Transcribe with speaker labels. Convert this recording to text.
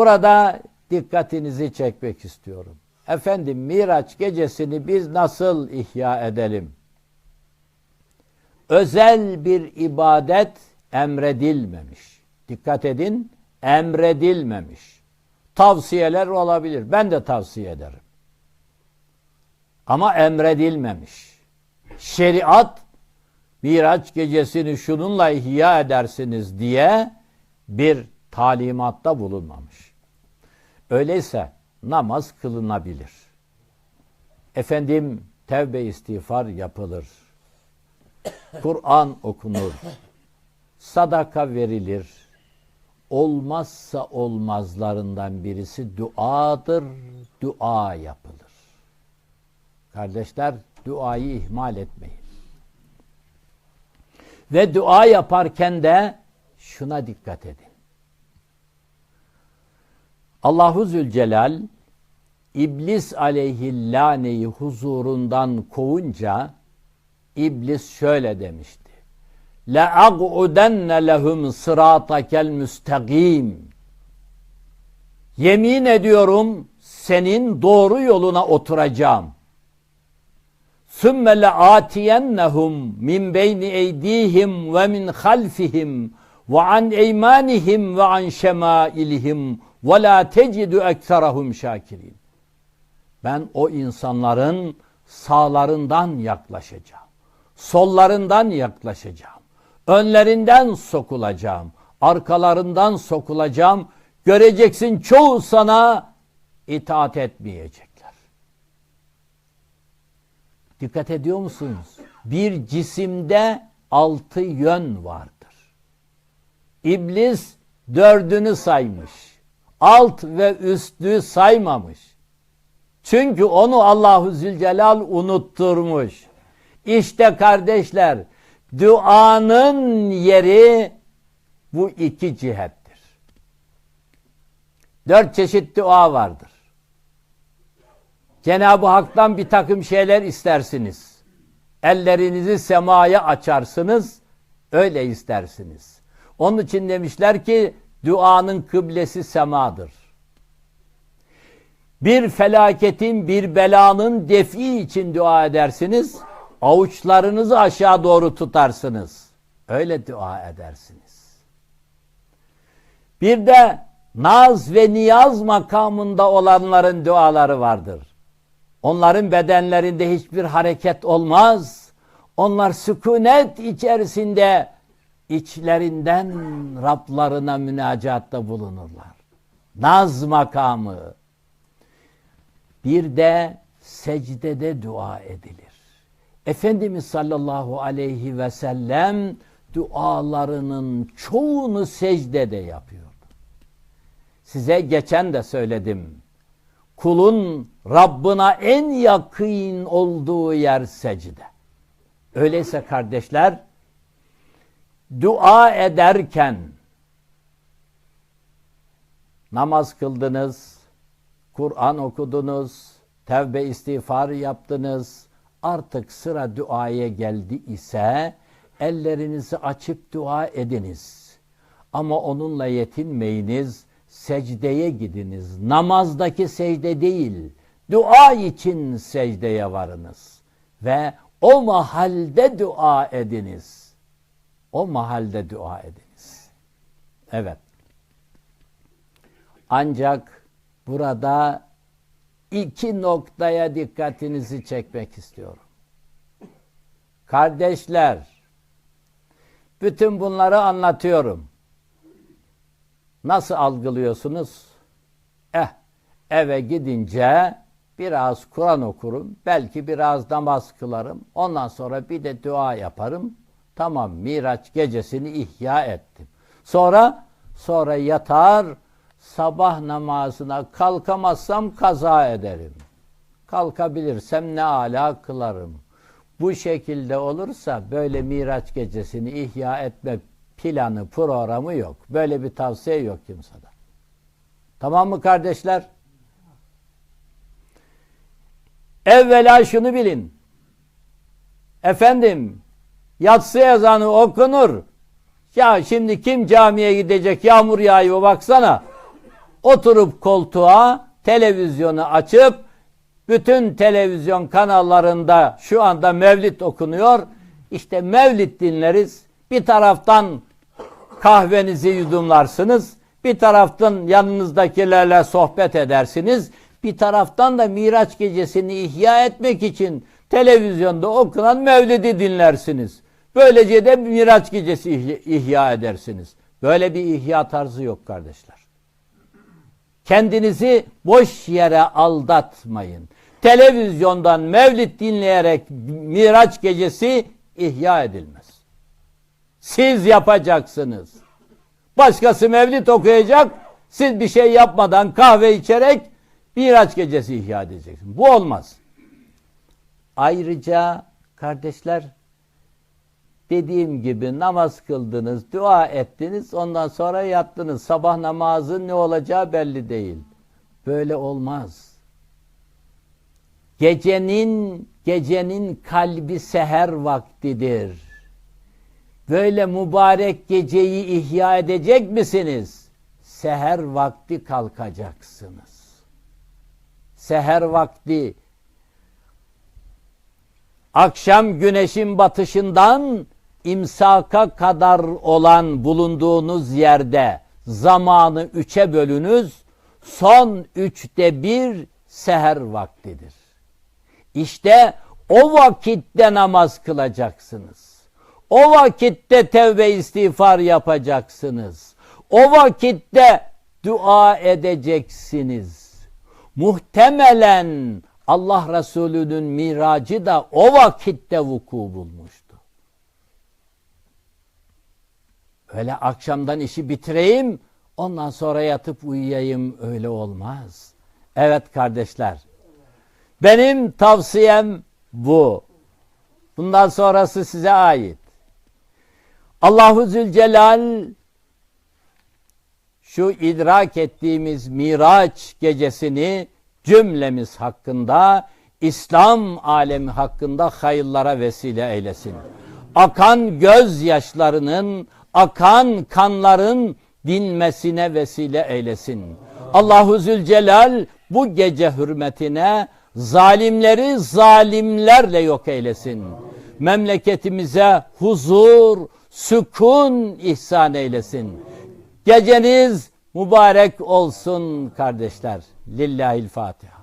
Speaker 1: Burada dikkatinizi çekmek istiyorum. Efendim Miraç gecesini biz nasıl ihya edelim? Özel bir ibadet emredilmemiş. Dikkat edin, emredilmemiş. Tavsiyeler olabilir. Ben de tavsiye ederim. Ama emredilmemiş. Şeriat Miraç gecesini şununla ihya edersiniz diye bir talimatta bulunmamış. Öyleyse namaz kılınabilir. Efendim tevbe istiğfar yapılır. Kur'an okunur. Sadaka verilir. Olmazsa olmazlarından birisi duadır. Dua yapılır. Kardeşler duayı ihmal etmeyin. Ve dua yaparken de şuna dikkat edin. Allahu Zülcelal İblis aleyhillaneyi huzurundan kovunca İblis şöyle demişti. La ag'udenne lehum sıratakel müstakim. Yemin ediyorum senin doğru yoluna oturacağım. Sümme le atiyennehum min beyni eydihim ve min halfihim ve an eymanihim ve an şemailihim ve la tecidu ekserahum. Ben o insanların sağlarından yaklaşacağım. Sollarından yaklaşacağım. Önlerinden sokulacağım. Arkalarından sokulacağım. Göreceksin çoğu sana itaat etmeyecekler. Dikkat ediyor musunuz? Bir cisimde altı yön vardır. İblis dördünü saymış. Alt ve üstü saymamış. Çünkü onu Allahu Zülcelal unutturmuş. İşte kardeşler duanın yeri bu iki cihettir. Dört çeşit dua vardır. Cenab-ı Hak'tan bir takım şeyler istersiniz. Ellerinizi semaya açarsınız, öyle istersiniz. Onun için demişler ki duanın kıblesi semadır. Bir felaketin, bir belanın defi için dua edersiniz. Avuçlarınızı aşağı doğru tutarsınız. Öyle dua edersiniz. Bir de naz ve niyaz makamında olanların duaları vardır. Onların bedenlerinde hiçbir hareket olmaz. Onlar sükunet içerisinde içlerinden Rablarına münacatta bulunurlar. Naz makamı. Bir de secdede dua edilir. Efendimiz sallallahu aleyhi ve sellem dualarının çoğunu secdede yapıyordu. Size geçen de söyledim. Kulun Rabbına en yakın olduğu yer secde. Öyleyse kardeşler dua ederken namaz kıldınız, Kur'an okudunuz, tevbe istiğfar yaptınız. Artık sıra duaya geldi ise ellerinizi açıp dua ediniz. Ama onunla yetinmeyiniz, secdeye gidiniz. Namazdaki secde değil, dua için secdeye varınız. Ve o mahalde dua ediniz. O mahalde dua ediniz. Evet. Ancak burada iki noktaya dikkatinizi çekmek istiyorum. Kardeşler, bütün bunları anlatıyorum. Nasıl algılıyorsunuz? Eh, eve gidince biraz Kur'an okurum, belki biraz namaz kılarım, ondan sonra bir de dua yaparım. Tamam, Miraç gecesini ihya ettim. Sonra sonra yatar, sabah namazına kalkamazsam kaza ederim. Kalkabilirsem ne ala kılarım. Bu şekilde olursa böyle Miraç gecesini ihya etme planı, programı yok. Böyle bir tavsiye yok kimsede. Tamam mı kardeşler? Evvela şunu bilin. Efendim, yatsı ezanı okunur. Ya şimdi kim camiye gidecek? Yağmur yağıyor baksana. oturup koltuğa televizyonu açıp bütün televizyon kanallarında şu anda mevlid okunuyor. İşte mevlid dinleriz. Bir taraftan kahvenizi yudumlarsınız. Bir taraftan yanınızdakilerle sohbet edersiniz. Bir taraftan da Miraç gecesini ihya etmek için televizyonda okunan mevlidi dinlersiniz. Böylece de Miraç gecesi ihya- edersiniz. Böyle bir ihya tarzı yok kardeşler. Kendinizi boş yere aldatmayın. Televizyondan mevlid dinleyerek Miraç gecesi ihya edilmez. Siz yapacaksınız. Başkası mevlid okuyacak. Siz bir şey yapmadan kahve içerek Miraç gecesi ihya edeceksiniz. Bu olmaz. Ayrıca kardeşler dediğim gibi namaz kıldınız, dua ettiniz, ondan sonra yattınız. Sabah namazı ne olacağı belli değil. Böyle olmaz. Gecenin gecenin kalbi seher vaktidir. Böyle mübarek geceyi ihya edecek misiniz? Seher vakti kalkacaksınız. Seher vakti akşam güneşin batışından imsaka kadar olan bulunduğunuz yerde zamanı üçe bölünüz. Son üçte bir seher vaktidir. İşte o vakitte namaz kılacaksınız. O vakitte tevbe istiğfar yapacaksınız. O vakitte dua edeceksiniz. Muhtemelen Allah Resulü'nün miracı da o vakitte vuku bulmuştu. Öyle akşamdan işi bitireyim, ondan sonra yatıp uyuyayım öyle olmaz. Evet kardeşler, benim tavsiyem bu. Bundan sonrası size ait. Allahu Zülcelal şu idrak ettiğimiz Miraç gecesini cümlemiz hakkında, İslam alemi hakkında hayırlara vesile eylesin. Akan gözyaşlarının, akan kanların dinmesine vesile eylesin. Allahu Zülcelal bu gece hürmetine zalimleri zalimlerle yok eylesin. Memleketimize huzur, sükun ihsan eylesin. Geceniz mübarek olsun kardeşler. Lillahil Fatiha.